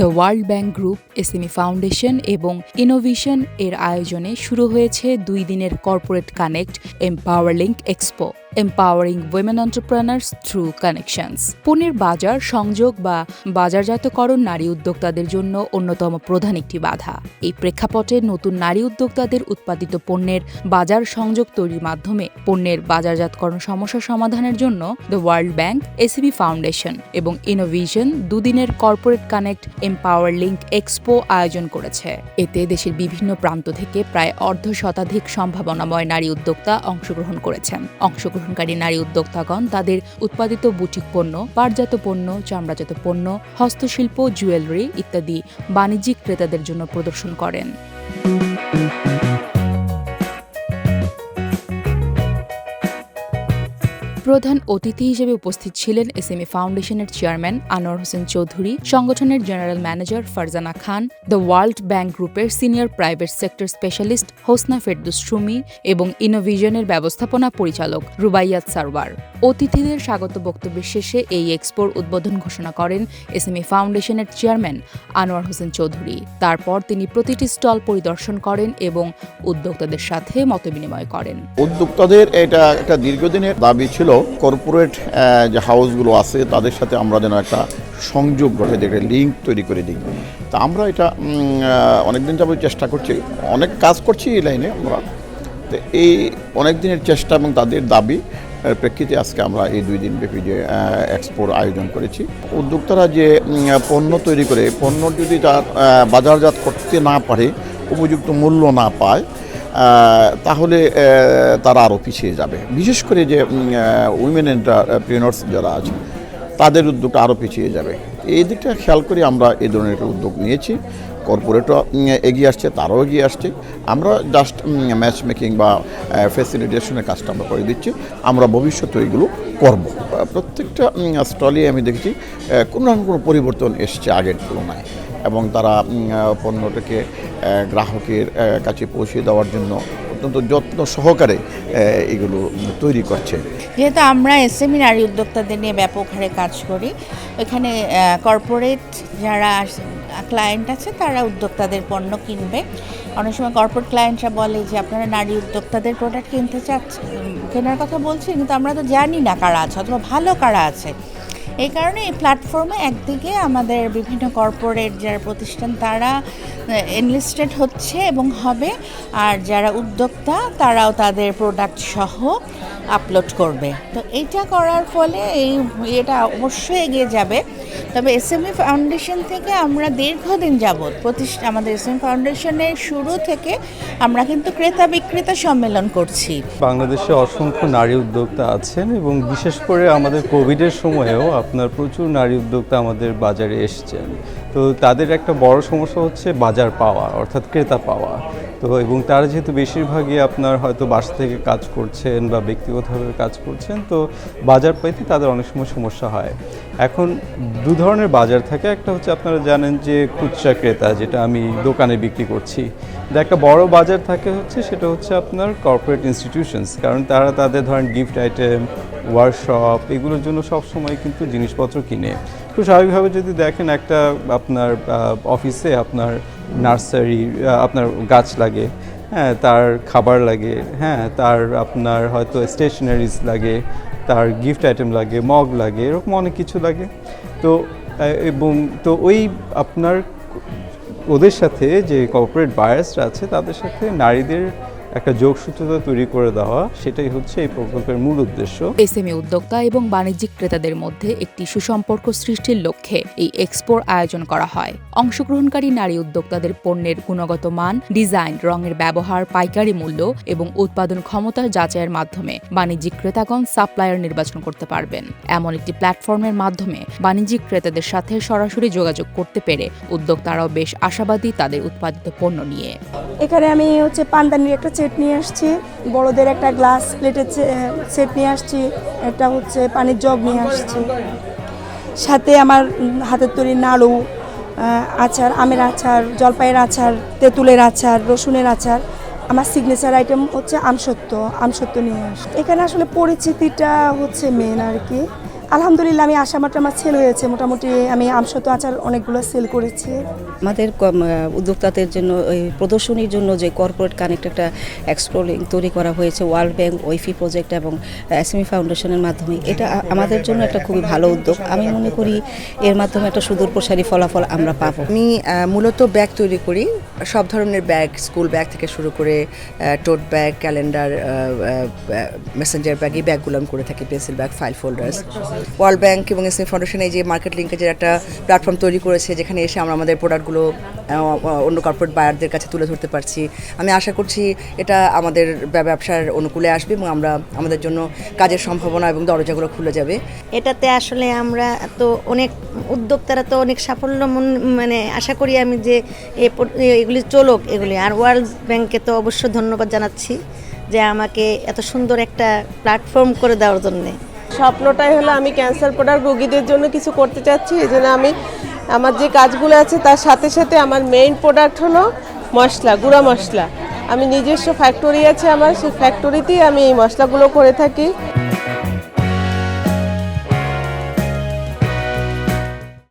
The World Bank Group, SME foundation এবং innovation এর আয়োজনে শুরু হয়েছে দুই দিনের corporate connect empower link expo. Empowering women entrepreneurs through connections পণ্যের বাজার, সংযোগ বা বাজারজাতকরণ নারী উদ্যোক্তাদের জন্য অন্যতম প্রধান একটি বাধা। এই প্রেক্ষাপটে নতুন নারী উদ্যোক্তাদের উৎপাদিত পণ্যের বাজার সংযোগ তৈরির মাধ্যমে পণ্যের বাজারজাতকরণ সমস্যা সমাধানের জন্য the World Bank ACB foundation এবং ইনোভিশন দুদিনের corporate connect empower link expo আয়োজন করেছে। এতে দেশের বিভিন্ন প্রান্ত থেকে প্রায় অর্ধ শতাধিক সম্ভাবনাময় নারী উদ্যোক্তা অংশগ্রহণ করেছেন। অংশগ্রহণকারী নারী উদ্যোক্তাগণ তাদের উৎপাদিত বুটিক পণ্য, পাটজাত পণ্য, চামড়াজাত পণ্য, হস্তশিল্প, জুয়েলারি ইত্যাদি বাণিজ্যিক ক্রেতাদের জন্য প্রদর্শন করেন। প্রধান অতিথি হিসেবে উপস্থিত ছিলেন এসএমএ ফাউন্ডেশনের চেয়ারম্যান আনোয়ার হোসেন চৌধুরী, সংগঠনের general manager Farzana Khan, the World Bank গ্রুপের senior private sector specialist Hosna Ferdous Sumi এবং ইনোভিশনের ব্যবস্থাপনা পরিচালক রুবাইয়াত সারওয়ার। অতিথিদের স্বাগত বক্তব্যের শেষে এই এক্সপোর উদ্বোধন ঘোষণা করেন এসএমএ ফাউন্ডেশনের চেয়ারম্যান আনোয়ার হোসেন চৌধুরী। তারপর তিনি প্রতিটি স্টল পরিদর্শন করেন এবং উদ্যোক্তাদের সাথে মতবিনিময় করেন। উদ্যোক্তাদের এটা একটা দীর্ঘদিনের দাবি ছিল কর্পোরেট যে হাউসগুলো আছে, তাদের সাথে আমরা যেন একটা সংযোগ ঘটে একটা লিঙ্ক তৈরি করে দিই। তা আমরা এটা অনেকদিন যাবত চেষ্টা করছি। অনেক কাজ করছি এই লাইনে আমরা। তো এই অনেক দিনের চেষ্টা এবং তাদের দাবি প্রেক্ষিতে আজকে আমরা এই দুই দিন ব্যাপী যে এক্সপোর আয়োজন করেছি। উদ্যোক্তারা যে পণ্য তৈরি করে, পণ্য যদি তার বাজারজাত করতে না পারে, উপযুক্ত মূল্য না পায় তাহলে তারা আরও পিছিয়ে যাবে। বিশেষ করে যে উইমেন এন্টারপ্রিনার্স যারা আছে, তাদের উদ্যোগটা আরও পিছিয়ে যাবে। এই দিকটা খেয়াল করে আমরা এই ধরনের একটা উদ্যোগ নিয়েছি। কর্পোরেটও এগিয়ে আসছে, তারাও এগিয়ে আসছে। আমরা জাস্ট ম্যাচ মেকিং বা ফ্যাসিলিটেশনের কাজটা আমরা করে দিচ্ছি। আমরা ভবিষ্যতে এগুলো করব। প্রত্যেকটা স্টলে আমি দেখেছি কোনো না কোনো পরিবর্তন এসছে আগের তুলনায়। এবং তারা পণ্যটাকে গ্রাহকের কাছে পৌঁছে দেওয়ার জন্য অত্যন্ত যত্ন সহকারে এগুলো তৈরি করছে। যেহেতু আমরা এসএমই নারী উদ্যোক্তাদের নিয়ে ব্যাপক হারে কাজ করি, এখানে কর্পোরেট যারা ক্লায়েন্ট আছে তারা উদ্যোক্তাদের পণ্য কিনবে। অনেক সময় কর্পোরেট ক্লায়েন্টরা বলে যে, আপনারা নারী উদ্যোক্তাদের প্রোডাক্ট কিনতে চাচ্ছেন? কেনার কথা বলছেন কিন্তু আমরা তো জানি না কারা আছে, অথবা ভালো কারা আছে। এই কারণে এই প্ল্যাটফর্মে একদিকে আমাদের বিভিন্ন কর্পোরেট যারা প্রতিষ্ঠান, তারা এনলিস্টেড হচ্ছে এবং হবে। আর যারা উদ্যোক্তা, তারাও তাদের প্রোডাক্ট সহ আপলোড করবে। তো এইটা করার ফলে এই, এটা অবশ্যই এগিয়ে যাবে। তবে এসএমই ফাউন্ডেশন থেকে আমরা দীর্ঘদিন যাবৎ প্রতিষ্ঠা আমাদের এসএমই ফাউন্ডেশনের শুরু থেকে আমরা কিন্তু ক্রেতা বিক্রেতা সম্মেলন করছি। বাংলাদেশে অসংখ্য নারী উদ্যোক্তা আছেন এবং বিশেষ করে আমাদের কোভিডের সময়েও আপনার প্রচুর নারী উদ্যোক্তা আমাদের বাজারে এসছেন। তো তাদের একটা বড় সমস্যা হচ্ছে বাজার পাওয়া, অর্থাৎ ক্রেতা পাওয়া। তো এবং তারা যেহেতু বেশিরভাগই আপনার হয়তো বাসা থেকে কাজ করছেন বা ব্যক্তিগতভাবে কাজ করছেন, তো বাজার পাইতে তাদের অনেক সময় সমস্যা হয়। এখন দু ধরনের বাজার থাকে। একটা হচ্ছে আপনারা জানেন যে খুচরা ক্রেতা, যেটা আমি দোকানে বিক্রি করছি। একটা বড় বাজার থাকে হচ্ছে, সেটা হচ্ছে আপনার কর্পোরেট ইনস্টিটিউশনস কারণ তারা তাদের ধরেন গিফট আইটেম ওয়ার্কশপ এগুলোর জন্য সব সময় কিন্তু জিনিসপত্র কিনে। তো স্বাভাবিকভাবে যদি দেখেন একটা আপনার অফিসে আপনার নার্সারি আপনার গাছ লাগে হ্যাঁ তার খাবার লাগে হ্যাঁ তার আপনার হয়তো স্টেশনারিজ লাগে, তার গিফট আইটেম লাগে, মগ লাগে, এরকম অনেক কিছু লাগে। তো এবং তো ওই আপনার ওদের সাথে যে কর্পোরেট বায়ার্সরা আছে, তাদের সাথে নারীদের একটা যোগসূত্রতা তৈরি করে দেওয়া সেটাই হচ্ছে এই প্রকল্পের মূল উদ্দেশ্য। এসএমই উদ্যোক্তা এবং বাণিজ্যিক ক্রেতাদের মধ্যে একটি সুসম্পর্ক সৃষ্টির লক্ষ্যে এই এক্সপোর আয়োজন করা হয়। অংশগ্রহণকারী নারী উদ্যোক্তাদের পণ্যের গুণগত মান ডিজাইন রঙের ব্যবহার পাইকারি মূল্য এবং উৎপাদন ক্ষমতা যাচাইয়ের মাধ্যমে বাণিজ্যিক ক্রেতাগণ সাপ্লায়ার নির্বাচন করতে পারবেন। এমন একটি প্ল্যাটফর্মের মাধ্যমে বাণিজ্যিক ক্রেতাদের সাথে সরাসরি যোগাযোগ করতে পেরে উদ্যোক্তারাও বেশ আশাবাদী তাদের উৎপাদিত পণ্য নিয়ে। এখানে আমি হচ্ছে পান্দানির একটা সেট নিয়ে আসছি। বড়দের একটা গ্লাস প্লেটের সেট নিয়ে আসছি। একটা হচ্ছে পানির জগ নিয়ে আসছি। সাথে আমার হাতের তৈরি নাড়ু আচার, আমের আচার, জলপাইয়ের আচার, তেঁতুলের আচার, রসুনের আচার। আমার সিগনেচার আইটেম হচ্ছে আমসত্ব আমসত্ব নিয়ে আসছি। এখানে আসলে পরিচিতিটা হচ্ছে মেন আর কি। আলহামদুলিল্লাহ আমি আশামাত্রা আমার সেল হয়েছে। মোটামুটি আমি আমশত আচার অনেকগুলো সেল করেছি। আমাদের কম- উদ্যোক্তাদের জন্য ওই প্রদর্শনীর জন্য যে কর্পোরেট কানেক্ট একটা এক্সপ্লোরিং তৈরি করা হয়েছে ওয়ার্ল্ড ব্যাংক ওইফি প্রজেক্ট এবং এসএমই ফাউন্ডেশনের মাধ্যমে এটা আমাদের জন্য একটা খুবই ভালো উদ্যোগ। আমি মনে করি এর মাধ্যমে একটা সুদূর প্রসারী ফলাফল আমরা পাবো। আমি মূলত ব্যাগ তৈরি করি সব ধরনের ব্যাগ স্কুল ব্যাগ থেকে শুরু করে tote bag calendar messenger bag এই ব্যাগগুলো আমি করে থাকি pencil bag file folders World Bank এবং এসএম ফাউন্ডেশন এই যে মার্কেট লিঙ্কেজের একটা প্ল্যাটফর্ম তৈরি করেছে, যেখানে এসে আমরা আমাদের প্রোডাক্টগুলো অন্য কর্পোরেট বায়ারদের কাছে তুলে ধরতে পারছি। আমি আশা করছি এটা আমাদের ব্যবসার অনুকূলে আসবে এবং আমরা আমাদের জন্য কাজের সম্ভাবনা এবং দরজাগুলো খুলে যাবে। এটাতে আসলে আমরা তো অনেক উদ্যোক্তারা তো অনেক সাফল্য মানে আশা করি আমি যে এগুলি চলুক, এগুলি। আর ওয়ার্ল্ড ব্যাংকে তো অবশ্য ধন্যবাদ জানাচ্ছি যে আমাকে এত সুন্দর একটা প্ল্যাটফর্ম করে দেওয়ার জন্যে। স্বপ্নটাই হলো আমি ক্যান্সার প্রোডাক্ট রোগীদের জন্য কিছু করতে চাচ্ছি, এই জন্য আমি আমার যে কাজগুলো আছে তার সাথে সাথে আমার মেইন প্রোডাক্ট হলো মশলা, গুঁড়া মশলা। আমি নিজস্ব ফ্যাক্টরি আছে আমার, সেই ফ্যাক্টরিতেই আমি এই মশলাগুলো করে থাকি।